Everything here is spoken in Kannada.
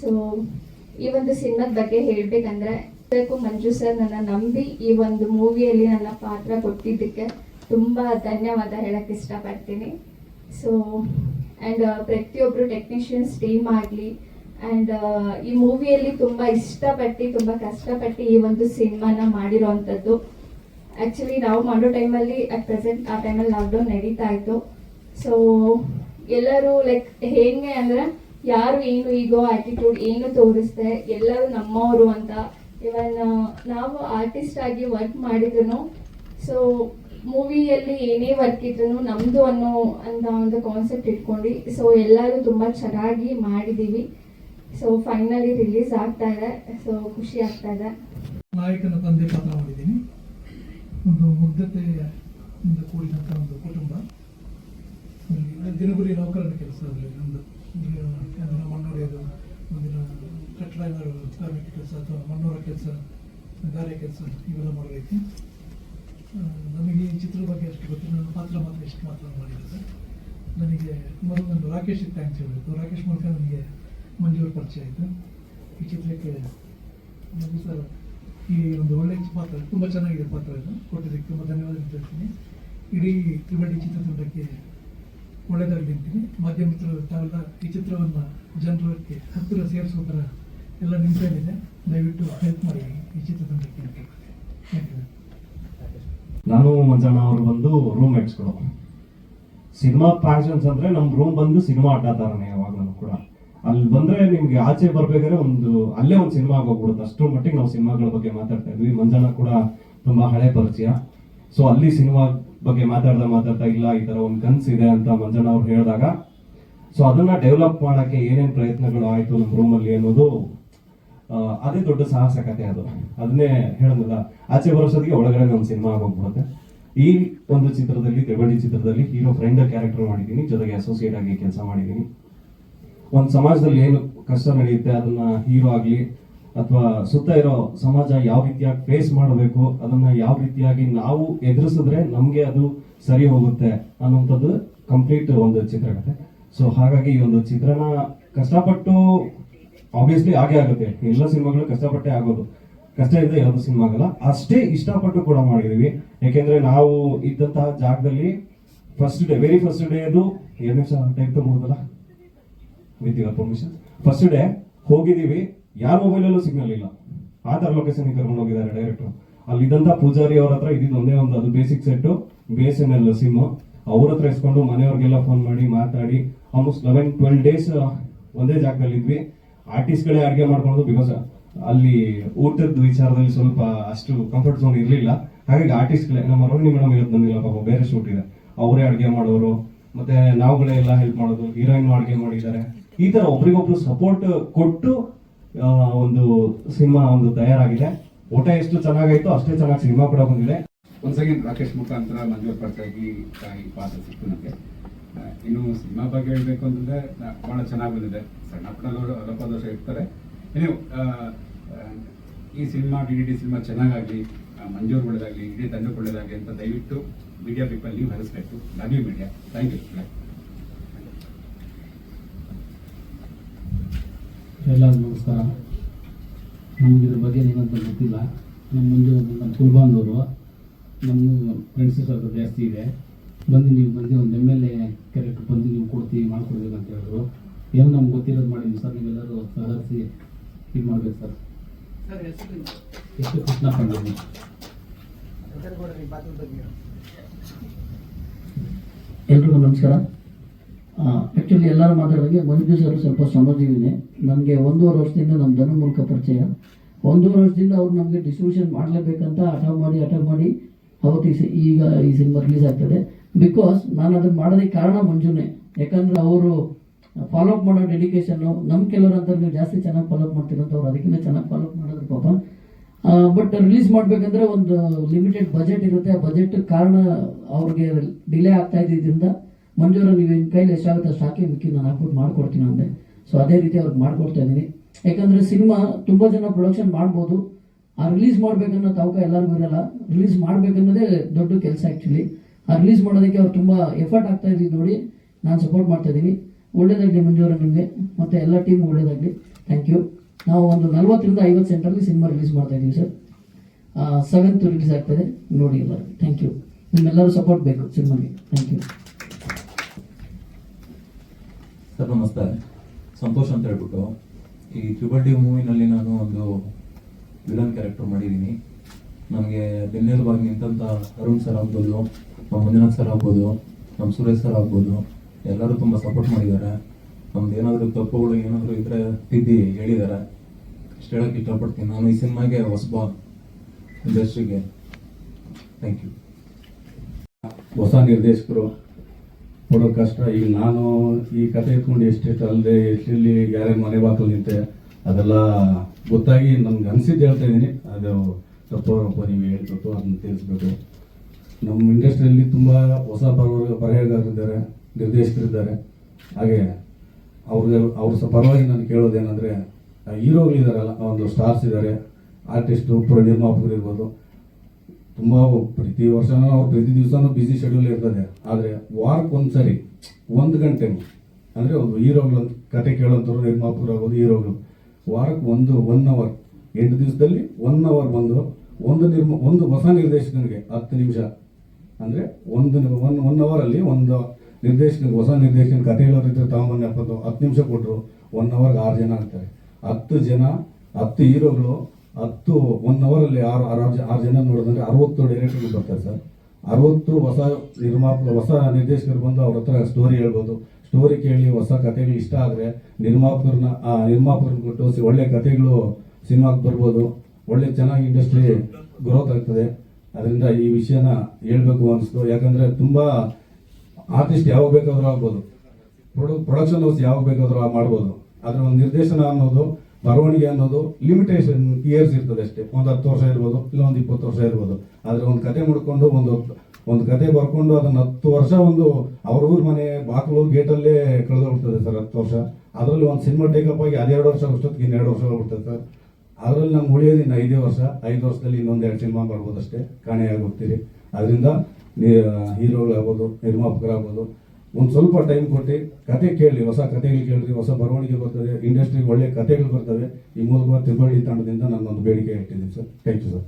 ಸೊ ಈ ಒಂದು ಸಿನಿಮಾದ ಬಗ್ಗೆ ಹೇಳ್ಬೇಕಂದ್ರೆ ಬೇಕು ಮಂಜು ಸರ್ ನನ್ನ ನಂಬಿ ಈ ಒಂದು ಮೂವಿಯಲ್ಲಿ ನನ್ನ ಪಾತ್ರ ಕೊಟ್ಟಿದ್ದಕ್ಕೆ ತುಂಬ ಧನ್ಯವಾದ ಹೇಳಕ್ ಇಷ್ಟಪಡ್ತೀನಿ. ಸೊ ಆ್ಯಂಡ್ ಪ್ರತಿಯೊಬ್ಬರು ಟೆಕ್ನಿಷಿಯನ್ಸ್ ಟೀಮ್ ಆಗಲಿ ಆ್ಯಂಡ್ ಈ ಮೂವಿಯಲ್ಲಿ ತುಂಬ ಇಷ್ಟಪಟ್ಟು, ತುಂಬ ಕಷ್ಟಪಟ್ಟು ಈ ಒಂದು ಸಿನಿಮಾನ ಮಾಡಿರೋವಂಥದ್ದು ಆ್ಯಕ್ಚುಲಿ ನಾವು ಮಾಡೋ ಟೈಮಲ್ಲಿ ಅಟ್ ಪ್ರೆಸೆಂಟ್ ಆ ಟೈಮಲ್ಲಿ ಲಾಕ್ಡೌನ್ ನಡೀತಾ ಇತ್ತು. ಸೊ ಎಲ್ಲರೂ ಲೈಕ್ ಹೇಗೆ ಅಂದ್ರೆ ಯಾರು ಏನು ಈಗೋ ಆಟಿಟ್ಯೂಡ್ ಏನು ತೋರಿಸ್ದೆ, ಎಲ್ಲರೂ ನಮ್ಮವರು ಅಂತ ಇವನ್ ನಾವು ಆರ್ಟಿಸ್ಟ್ ಆಗಿ ವರ್ಕ್ ಮಾಡಿದ್ರು ಸೊ ಮೂವಿಯಲ್ಲಿ ಏನೇ ವರ್ಕ್ ಇದ್ರು ನಮ್ದು ಅನ್ನೋ ಅಂತ ಒಂದು ಕಾನ್ಸೆಪ್ಟ್ ಇಟ್ಕೊಂಡು ಸೊ ಎಲ್ಲರೂ ತುಂಬಾ ಚೆನ್ನಾಗಿ ಮಾಡಿದೀವಿ. ಸೊ ಫೈನಲಿ ರಿಲೀಸ್ ಆಗ್ತಾ ಇದೆ. ಸೊ ಖುಷಿ ಆಗ್ತಾ ಇದೆ. ನಾಯಕನ ತಂದೆ ಪಾತ್ರ ಮಾಡಿದ್ದೀನಿ. ಒಂದು ಮುಗ್ಧತೆಯಿಂದ ಕೂಡಿದಂಥ ಒಂದು ಕುಟುಂಬ. ದಿನಗುರಿ ನೌಕರನ ಕೆಲಸ ಅದರಲ್ಲಿ ಒಂದಿನ ಮಣ್ಣು ಹೊಡೆಯೋದು ಒಂದಿನ ಕಟ್ಟಡ ಕಾರ್ಮಿಕ ಕೆಲಸ ಅಥವಾ ಮಣ್ಣೂರ ಕೆಲಸ, ಗಾರೆ ಕೆಲಸ ಇವೆಲ್ಲ ಮಾಡಬೇಕು. ನನಗೆ ಈ ಚಿತ್ರದ ಬಗ್ಗೆ ಎಷ್ಟು ಗೊತ್ತಿಲ್ಲ. ನನ್ನ ಪಾತ್ರ ಮಾತ್ರ ಎಷ್ಟು ಮಾತ್ರ ಸರ್ ನನಗೆ ಮೊದಲು ನಾನು ರಾಕೇಶ್ ಥ್ಯಾಂಕ್ಸ್ ಹೇಳಬೇಕು. ರಾಕೇಶ್ ಮೂಲಕ ನನಗೆ ಮಂಜೂರು ಪರಿಚಯ ಆಯಿತು. ಈ ಚಿತ್ರಕ್ಕೆ ನನಗೆ ಸರ್ ಈ ಒಂದು ಒಳ್ಳೆಯ ಪಾತ್ರ, ತುಂಬ ಚೆನ್ನಾಗಿದೆ ಪಾತ್ರ ಇದು ಕೊಟ್ಟಿದ್ದಕ್ಕೆ ತುಂಬ ಧನ್ಯವಾದ ಹೇಳ್ತೀನಿ. ಇಡೀ ತ್ರಿಬಡಿ ಚಿತ್ರತಂಡಕ್ಕೆ ಒಳ್ಳೆಯದಾಗಲಿ ಅಂತೀನಿ. ಈ ಚಿತ್ರವನ್ನು ಜನರಿಗೆ ಹತ್ತಿರ ಸೇರಿಸೋ ಥರ ಎಲ್ಲ ನಿಮ್ಮ ದಯವಿಟ್ಟು ಹೆಲ್ಪ್ ಮಾಡಿ ಈ ಅಂತ ಥ್ಯಾಂಕ್ ನಾನು ಮಂಜಣ್ಣ ಅವರು ಬಂದು ರೂಮ್ ಮೇಟ್ಸ್ಗಳು ಸಿನಿಮಾ ಪ್ಯಾಷನ್ಸ್ ಅಂದರೆ ನಮ್ಮ ರೂಮ್ ಬಂದು ಸಿನಿಮಾ ಅಡ್ಡ ಥರನೇ ಯಾವಾಗಲೂ ಕೂಡ. ಅಲ್ಲಿ ಬಂದರೆ ನಿಮಗೆ ಆಚೆ ಬರಬೇಕಾದ್ರೆ ಒಂದು, ಅಲ್ಲೇ ಒಂದು ಸಿನಿಮಾ ಆಗೋಗ್ಬಿಡುತ್ತೆ ಅಷ್ಟು ಮಟ್ಟಿಗೆ ನಾವು ಸಿನಿಮಾಗಳ ಬಗ್ಗೆ ಮಾತಾಡ್ತಾ ಇದ್ವಿ. ಮಂಜಣ್ಣ ಕೂಡ ತುಂಬ ಹಳೆ ಪರಿಚಯ. ಸೊ ಅಲ್ಲಿ ಸಿನಿಮಾ ಬಗ್ಗೆ ಮಾತಾಡ್ತಾ ಮಾತಾಡ್ತಾ, ಇಲ್ಲ, ಈ ತರ ಒಂದು ಕನ್ಸಿದೆ ಅಂತ ಮಂಜಣ್ಣ ಅವ್ರು ಹೇಳಿದಾಗ ಸೊ ಅದನ್ನ ಡೆವಲಪ್ ಮಾಡೋಕ್ಕೆ ಏನೇನು ಪ್ರಯತ್ನಗಳು ಆಯ್ತು ನಮ್ಮ ರೂಮಲ್ಲಿ ಅನ್ನೋದು ಅದೇ ದೊಡ್ಡ ಸಾಹಸ ಕಥೆ ಅದು. ಅದನ್ನೇ ಹೇಳೋದಿಲ್ಲ, ಆಚೆ ಬರೋಸೋದಿಗೆ ಒಳಗಡೆ ಒಂದು ಸಿನಿಮಾ ಆಗೋಗ್ಬಿಡುತ್ತೆ. ಈ ಒಂದು ಚಿತ್ರದಲ್ಲಿ ತ್ರಿಬಡಿ ಚಿತ್ರದಲ್ಲಿ ಹೀರೋ ಫ್ರೆಂಡ್ ಕ್ಯಾರೆಕ್ಟರ್ ಮಾಡಿದ್ದೀನಿ, ಜೊತೆಗೆ ಅಸೋಸಿಯೇಟ್ ಆಗಿ ಕೆಲಸ ಮಾಡಿದ್ದೀನಿ. ಒಂದು ಸಮಾಜದಲ್ಲಿ ಏನು ಕಷ್ಟ ನಡೆಯುತ್ತೆ, ಅದನ್ನ ಹೀರೋ ಆಗ್ಲಿ ಅಥವಾ ಸುತ್ತ ಇರೋ ಸಮಾಜ ಯಾವ ರೀತಿಯಾಗಿ ಫೇಸ್ ಮಾಡಬೇಕು, ಅದನ್ನ ಯಾವ ರೀತಿಯಾಗಿ ನಾವು ಎದುರಿಸಿದ್ರೆ ನಮಗೆ ಅದು ಸರಿ ಹೋಗುತ್ತೆ ಅನ್ನುವಂಥದ್ದು ಕಂಪ್ಲೀಟ್ ಒಂದು ಚಿತ್ರಕಥೆ ಸೊ ಹಾಗಾಗಿ ಈ ಒಂದು ಚಿತ್ರನ ಕಷ್ಟಪಟ್ಟು ಆಬ್ವಿಯಸ್ಲಿ ಆಗೇ ಆಗುತ್ತೆ. ಎಲ್ಲ ಸಿನಿಮಾಗಳು ಕಷ್ಟಪಟ್ಟೆ ಆಗೋದು. ಕಷ್ಟ ಇದೆ ಯಾವುದು ಸಿನಿಮಾ ಆಗಲ್ಲ ಅಷ್ಟೇ ಇಷ್ಟಪಟ್ಟು ಕೂಡ ಮಾಡಿದೀವಿ. ಯಾಕೆಂದ್ರೆ ನಾವು ಇದ್ದಂತಹ ಜಾಗದಲ್ಲಿ first day very first day ಅದು ಎರಡು ನಿಮಿಷ time ತಗೋದಲ್ಲ with your permission first day ಹೋಗಿದೀವಿ ಯಾರ ಮೊಬೈಲಲ್ಲೂ ಸಿಗ್ನಲ್ ಇಲ್ಲ. ಆ ಥರ ಲೊಕೇಶನ್ ಕರ್ಕೊಂಡು ಹೋಗಿದ್ದಾರೆ ಡೈರೆಕ್ಟರ್ ಇದಂತ ಪೂಜಾರಿ ಅವ್ರ ಹತ್ರ ಇದ್ದಿದ್ದು ಒಂದೇ ಒಂದು, ಅದು basic set B S N L SIM ಅವ್ರ ಹತ್ರ ಇಸ್ಕೊಂಡು ಮನೆಯವ್ರಿಗೆಲ್ಲ ಫೋನ್ ಮಾಡಿ, ಮಾತಾಡಿ. ಆಲ್ಮೋಸ್ಟ್ ಲೆವೆನ್ ಟ್ವೆಲ್ ಡೇಸ್ ಒಂದೇ ಜಾಗದಲ್ಲಿ ಇದ್ವಿ. ಆರ್ಟಿಸ್ಟ್ಗಳೇ ಅಡುಗೆ ಮಾಡ್ಕೊಂಡು ಬಿಕಾಸ್ ಅಲ್ಲಿ ಊಟದ ವಿಚಾರದಲ್ಲಿ ಸ್ವಲ್ಪ ಅಷ್ಟು ಕಂಫರ್ಟ್ ಝೋನ್ ಇರಲಿಲ್ಲ. ಹಾಗಾಗಿ ಆರ್ಟಿಸ್ಟ್ಗಳೇ ನಮ್ಮ ಅರುಣಿ ಮೇಡಮ್ ಇವತ್ತು ಬಂದಿಲ್ಲ, ಪಾಪ ಬೇರೆ ಶೂಟ್ ಇದೆ. ಅವರೇ ಅಡುಗೆ ಮಾಡೋರು. ಮತ್ತೆ ನಾವುಗಳೇ ಎಲ್ಲ ಹೆಲ್ಪ್ ಮಾಡೋದು. ಹೀರೋಯಿನ್ ಅಡುಗೆ ಮಾಡಿದ್ದಾರೆ. ಈ ತರ ಒಬ್ರಿಗೊಬ್ರು ಸಪೋರ್ಟ್ ಕೊಟ್ಟು ಒಂದು ಸಿನಿಮಾ ಒಂದು ತಯಾರಾಗಿದೆ. ಊಟ ಎಷ್ಟು ಚೆನ್ನಾಗಾಯ್ತು ಅಷ್ಟೇ ಚೆನ್ನಾಗಿ ಸಿನಿಮಾ ಕೂಡ ಬಂದಿದೆ. ಒಂದ್ ಸೆಕೆಂಡ್, ರಾಕೇಶ್ ಮುಖಾಂತರ ಮಂಜೂರ್ ಪರ್ಚಾಗಿ ಈ ಪಾತ್ರ ಸಿಕ್ತು ನನಗೆ ಇನ್ನು ಸಿನಿಮಾ ಬಗ್ಗೆ ಹೇಳ್ಬೇಕು ಅಂತಂದ್ರೆ ಬಹಳ ಚೆನ್ನಾಗಿ ಬಂದಿದೆ. ಸಣ್ಣ ಪುಟ್ಟ ಅಲ್ಲಪ್ಪ ಲೋಪದೋಷ ಇರ್ತಾರೆ. ನೀವು ಈ ಸಿನಿಮಾ, ಡಿ ಡಿ ಸಿನಿಮಾ ಚೆನ್ನಾಗಾಗಲಿ ಮಂಜೂರ್ ಒಳ್ಳೇದಾಗಲಿ, ಇಡೀ ತಂಡಕ್ಕೆ ಒಳ್ಳೇದಾಗಲಿ ಅಂತ ದಯವಿಟ್ಟು ಮೀಡಿಯಾ ಪೀಪಲ್ ನೀವು ಹರಿಸ್ಬೇಕು. Love you media thank you ಎಲ್ಲರಿಗೂ ನಮಸ್ಕಾರ ನಮಗಿದ್ರ ಇದ್ರ ಬಗ್ಗೆ ಏನಂತ ಗೊತ್ತಿಲ್ಲ. ನಮ್ಮ ಮುಂದೆ ನಮ್ಮ ಕುಲ್ಬಾಂದವರು ನಮ್ಮ ಫ್ರೆಂಡ್ಸ್ ಸ್ವಲ್ಪ ಜಾಸ್ತಿ ಇದೆ. ಬಂದು ನೀವು ಬಂದು ಒಂದು ಎಂ ಎಲ್ ಎ ಕ್ಯಾರೆಕ್ಟರ್ ಬಂದು ನೀವು ಕೊಡ್ತೀವಿ ಮಾಡ್ಕೊಡ್ಬೇಕು ಅಂತ ಹೇಳಿದ್ರು. ಏನು ನಮ್ಗೆ ಗೊತ್ತಿರೋದು ಮಾಡಿದ್ವಿ ಸರ್ ನೀವೆಲ್ಲರೂ ಸಹರಿಸಿ ಇದು ಮಾಡ್ಬೇಕು ಸರ್. ಎಷ್ಟು ಕೃಷ್ಣ ಪಂಡಿತ್ ಎಲ್ರಿಗೂ ನಮಸ್ಕಾರ. ಆ್ಯಕ್ಚುಲಿ ಎಲ್ಲರೂ ಮಾತಾಡಿದಾಗೆ ಮಂಜು ಸರ್ ಸ್ವಲ್ಪ ಶ್ರಮಜೀವಿನೇ ನಮಗೆ ಒಂದೂವರೆ ವರ್ಷದಿಂದ ನಮ್ಮ ದನ ಮೂಲಕ ಪರಿಚಯ. ಒಂದೂವರೆ ವರ್ಷದಿಂದ ಅವ್ರು ನಮಗೆ ಡಿಸ್ಟ್ರಿಬ್ಯೂಷನ್ ಮಾಡಲೇಬೇಕಂತ ಹಠ ಮಾಡಿ ಹಠ ಮಾಡಿ ಅವತ್ತು ಈ ಈಗ ಈ ಸಿನಿಮಾ ರಿಲೀಸ್ ಆಗ್ತದೆ. ಬಿಕಾಸ್ ನಾನು ಅದನ್ನು ಮಾಡೋದಕ್ಕೆ ಕಾರಣ ಮಂಜುನೇ. ಯಾಕಂದರೆ ಅವರು ಫಾಲೋಅಪ್ ಮಾಡೋ ಡೆಡಿಕೇಶನ್ನು ನಮ್ಮ ಕೆಲವರು ಅಂತ ನೀವು ಜಾಸ್ತಿ ಚೆನ್ನಾಗಿ ಫಾಲೋಅಪ್ ಮಾಡ್ತೀರಂತ ಅವ್ರು ಅದಕ್ಕಿಂತ ಚೆನ್ನಾಗಿ ಫಾಲೋಅಪ್ ಮಾಡಿದ್ರು ಪಾಪ. ಬಟ್ ರಿಲೀಸ್ ಮಾಡಬೇಕಂದ್ರೆ ಒಂದು ಲಿಮಿಟೆಡ್ ಬಜೆಟ್ ಇರುತ್ತೆ. ಆ ಬಜೆಟ್ ಕಾರಣ ಅವ್ರಿಗೆ ಡಿಲೇ ಆಗ್ತಾ ಇದ್ದಿದ್ದರಿಂದ ಮಂಜೂರ ನೀವು ನಿಮ್ಮ ಕೈಲಿ ಎಷ್ಟಾಗುತ್ತೆ ಅಷ್ಟು ಹಾಕಿ ಮಿಕ್ಕಿ ನಾನು ಹಾಕ್ಬಿಟ್ಟು ಮಾಡ್ಕೊಡ್ತೀನಿ ಅಂದೆ. ಸೊ ಅದೇ ರೀತಿ ಅವ್ರಿಗೆ ಮಾಡ್ಕೊಡ್ತಾ ಇದ್ದೀನಿ. ಯಾಕಂದರೆ ಸಿನಿಮಾ ತುಂಬ ಜನ ಪ್ರೊಡಕ್ಷನ್ ಮಾಡ್ಬೋದು. ಆ ರಿಲೀಸ್ ಮಾಡಬೇಕನ್ನೋ ತವಕ ಎಲ್ಲರಿಗೂ ಇರಲ್ಲ. ರಿಲೀಸ್ ಮಾಡ್ಬೇಕನ್ನೋದೇ ದೊಡ್ಡ ಕೆಲಸ ಆ್ಯಕ್ಚುಲಿ ಆ ರಿಲೀಸ್ ಮಾಡೋದಕ್ಕೆ ಅವ್ರು ತುಂಬ ಎಫರ್ಟ್ ಆಗ್ತಾ ಇದ್ದಿದ್ದು ನೋಡಿ. ನಾನು ಸಪೋರ್ಟ್ ಮಾಡ್ತಾ ಇದ್ದೀನಿ. ಒಳ್ಳೇದಾಗಲಿ ಮಂಜೂರ ನಿಮಗೆ. ಮತ್ತು ಎಲ್ಲ ಟೀಮ್ ಒಳ್ಳೇದಾಗಲಿ. ಥ್ಯಾಂಕ್ ಯು ನಾವು ಒಂದು ನಲ್ವತ್ತರಿಂದ ಐವತ್ತು ಸೆಂಟರಲ್ಲಿ ಸಿನಿಮಾ ರಿಲೀಸ್ ಮಾಡ್ತಾ ಇದ್ದೀವಿ ಸರ್. ಸೆವೆಂತ್ ರಿಲೀಸ್ ಆಗ್ತದೆ ನೋಡಿ ಎಲ್ಲರೂ ಥ್ಯಾಂಕ್ ಯು ನಿಮ್ಮೆಲ್ಲರೂ ಸಪೋರ್ಟ್ ಬೇಕು ಸಿನಿಮಾಗೆ. ಥ್ಯಾಂಕ್ ಯು ಸರ್ ನಮಸ್ತೆ ಸಂತೋಷ್ ಅಂತ ಹೇಳ್ಬಿಟ್ಟು. ಈ ತ್ರಿಬಲ್ ಮೂವಿನಲ್ಲಿ ನಾನು ಒಂದು ವಿಲನ್ ಕ್ಯಾರೆಕ್ಟರ್ ಮಾಡಿದ್ದೀನಿ. ನಮಗೆ ಬೆನ್ನೆಲುಬಾಗಿ ನಿಂತಂತ ಅರುಣ್ ಸರ್ ಆಗ್ಬೋದು, ನಮ್ಮ ಮಂಜುನಾಥ್ ಸರ್ ಆಗ್ಬೋದು, ನಮ್ಮ ಸುರೇಶ್ ಸರ್ ಆಗ್ಬೋದು, ಎಲ್ಲರೂ ತುಂಬ ಸಪೋರ್ಟ್ ಮಾಡಿದ್ದಾರೆ. ನಮ್ದು ಏನಾದರೂ ತಪ್ಪುಗಳು ಏನಾದರೂ ಇದ್ರೆ ತಿದ್ದಿ ಹೇಳಿದ್ದಾರೆ. ಇಷ್ಟು ಹೇಳಕ್ಕೆ ಇಷ್ಟಪಡ್ತೀನಿ. ನಾನು ಈ ಸಿನಿಮಾಗೆ ಹೊಸಬ ಇಂಡಸ್ಟ್ರಿಗೆ. ಥ್ಯಾಂಕ್ ಯು ಹೊಸ ನಿರ್ದೇಶಕರು. ಕೊಡೋ ಕಷ್ಟ. ಈಗ ನಾನು ಈ ಕತೆ ಎತ್ಕೊಂಡು ಎಷ್ಟೆಷ್ಟು ಅಲ್ಲದೆ ಎಷ್ಟಿಲ್ಲಿ ಯಾರ್ಯಾರ ಮನೆ ಬಾಕಲು ನಿಂತೆ, ಅದೆಲ್ಲ ಗೊತ್ತಾಗಿ ನಮ್ಗೆ ಅನಿಸಿದ್ದು ಹೇಳ್ತಾ ಇದ್ದೀನಿ. ಅದು ತಪ್ಪೋ ಒಪ್ಪ ನೀವು ಹೇಳ್ಬೇಕು, ಅದನ್ನ ತಿಳಿಸ್ಬೇಕು. ನಮ್ಮ ಇಂಡಸ್ಟ್ರಿಯಲ್ಲಿ ತುಂಬ ಹೊಸ ಬರಹ ಬರೆಹಗಾರರಿದ್ದಾರೆ ನಿರ್ದೇಶಕರಿದ್ದಾರೆ. ಹಾಗೆ ಅವ್ರಿಗೆ, ಅವ್ರ ಸಹ ಪರವಾಗಿ ನಾನು ಕೇಳೋದೇನೆಂದರೆ ಹೀರೋಗಳಿದ್ದಾರಲ್ಲ ಒಂದು ಸ್ಟಾರ್ಸ್ ಇದ್ದಾರೆ ಆರ್ಟಿಸ್ಟು ಪುರ ನಿರ್ಮಾಪಕರು ಇರ್ಬೋದು ತುಂಬ ಪ್ರತಿ ವರ್ಷನೂ ಅವ್ರು ಪ್ರತಿ ದಿವಸನೂ ಬ್ಯುಸಿ ಶೆಡ್ಯೂಲ್ ಇರ್ತದೆ. ಆದರೆ ವಾರಕ್ಕೆ ಒಂದ್ಸರಿ, ಒಂದು ಗಂಟೆ ಅಂದರೆ ಒಂದು ಹೀರೋಗಳು ಕತೆ ಕೇಳೋಂಥವ್ರು, ನಿರ್ಮಾಪಕರು ಆಗೋದು ಹೀರೋಗಳು. ವಾರಕ್ಕೆ ಒಂದು ಒನ್ ಅವರ್ ಎಂಟು ದಿವಸದಲ್ಲಿ ಒನ್ ಅವರ್ ಬಂದು ಒಂದು ನಿರ್ಮ, ಒಂದು ಹೊಸ ನಿರ್ದೇಶಕನಿಗೆ ಹತ್ತು ನಿಮಿಷ. ಅಂದರೆ ಒಂದು ಒನ್ ಒನ್ ಅವರಲ್ಲಿ ಒಂದು ನಿರ್ದೇಶಕನಿಗೆ ಹೊಸ ನಿರ್ದೇಶನ ಕತೆ ಹೇಳೋರು ಇದ್ರೆ ತಗೊಂಬನ್ನಿ ಹತ್ತು ನಿಮಿಷ ಕೊಟ್ಟರು ಒನ್ ಅವರ್ಗೆ ಆರು ಜನ ಆಗ್ತಾರೆ. ಹತ್ತು ಜನ, ಹತ್ತು ಹೀರೋಗಳು ಹತ್ತು ಒನ್ ಅವರಲ್ಲಿ ಆರು ಆರು ಆರು ಜನ ನೋಡಿದ್ರೆ ಅರವತ್ತು ಡೈರೆಕ್ಟರ್ಗಳು ಬರ್ತಾರೆ ಸರ್. ಅರವತ್ತು ಹೊಸ ನಿರ್ಮಾಪ, ಹೊಸ ನಿರ್ದೇಶಕರು ಬಂದು ಅವ್ರ ಹತ್ರ ಸ್ಟೋರಿ ಹೇಳ್ಬೋದು. ಸ್ಟೋರಿ ಕೇಳಿ ಹೊಸ ಕಥೆಗಳು ಇಷ್ಟ ಆದರೆ ನಿರ್ಮಾಪಕರನ್ನ, ಆ, ನಿರ್ಮಾಪಕರನ್ನ ಕೊಟ್ಟು ಒಳ್ಳೆ ಕಥೆಗಳು ಸಿನಿಮಾಗೆ ಬರ್ಬೋದು. ಒಳ್ಳೆ ಚೆನ್ನಾಗಿ ಇಂಡಸ್ಟ್ರಿ ಗ್ರೋತ್ ಆಗ್ತದೆ. ಅದರಿಂದ ಈ ವಿಷಯನ ಹೇಳ್ಬೇಕು ಅನಿಸ್ತು. ಯಾಕಂದರೆ ತುಂಬ ಆರ್ಟಿಸ್ಟ್ ಯಾವಾಗ ಬೇಕಾದರೂ ಆಗ್ಬೋದು. ಪ್ರೊಡು ಪ್ರೊಡಕ್ಷನ್ ಹೌಸ್ ಯಾವಾಗ ಬೇಕಾದರೂ ಮಾಡ್ಬೋದು. ಆದರೆ ಒಂದು ನಿರ್ದೇಶನ ಅನ್ನೋದು ಬರವಣಿಗೆ ಅನ್ನೋದು ಲಿಮಿಟೇಷನ್ ಇಯರ್ಸ್ ಇರ್ತದೆ ಅಷ್ಟೇ. ಒಂದು ಹತ್ತು ವರ್ಷ ಇರ್ಬೋದು ಇಲ್ಲ ಒಂದು ಇಪ್ಪತ್ತು ವರ್ಷ ಇರ್ಬೋದು. ಆದರೆ ಒಂದು ಕತೆ ಮುಡ್ಕೊಂಡು ಒಂದು ಒಂದು ಕತೆ ಬರ್ಕೊಂಡು ಅದನ್ನು ಹತ್ತು ವರ್ಷ ಒಂದು ಅವ್ರ ಊರ ಮನೆ ಬಾಗಿಲು ಗೇಟಲ್ಲೇ ಕಳೆದೋಗ್ತದೆ ಸರ್ ಹತ್ತು ವರ್ಷ. ಅದರಲ್ಲಿ ಒಂದು ಸಿನಿಮಾ ಟೇಕಪ್ ಆಗಿ ಅದೆರಡು ವರ್ಷ ಅಷ್ಟೊತ್ತಿಗೆ ಇನ್ನೆರಡು ವರ್ಷ ಹೋಗ್ಬಿಡ್ತದೆ ಸರ್. ಅದರಲ್ಲಿ ನಮ್ಗೆ ಉಳಿಯೋದು ಇನ್ನು ಐದೇ ವರ್ಷ, ಐದು ವರ್ಷದಲ್ಲಿ ಇನ್ನೊಂದು ಎರಡು ಸಿನಿಮಾ ಮಾಡ್ಬೋದು ಅಷ್ಟೇ ಕಾಣೆಯಾಗಿ ಹೋಗ್ತೀರಿ. ಅದರಿಂದ ಹೀರೋಗಳಾಗ್ಬೋದು, ನಿರ್ಮಾಪಕರಾಗ್ಬೋದು ಒಂದು ಸ್ವಲ್ಪ ಟೈಮ್ ಕೊಟ್ಟು ಕತೆ ಕೇಳಿ ಹೊಸ ಕತೆಗಳು ಕೇಳ್ರಿ, ಹೊಸ ಬರವಣಿಗೆ ಬರ್ತದೆ ಇಂಡಸ್ಟ್ರಿಗೆ ಒಳ್ಳೆ ಕತೆಗಳು ಬರ್ತವೆ. ಈ ಮೂಲಕ ತಿರುವಳ್ಳಿ ತಂಡದಿಂದ ಒಂದು ಬೇಡಿಕೆ ಇಟ್ಟಿದ್ದೀನಿ ಸರ್. Thank you sir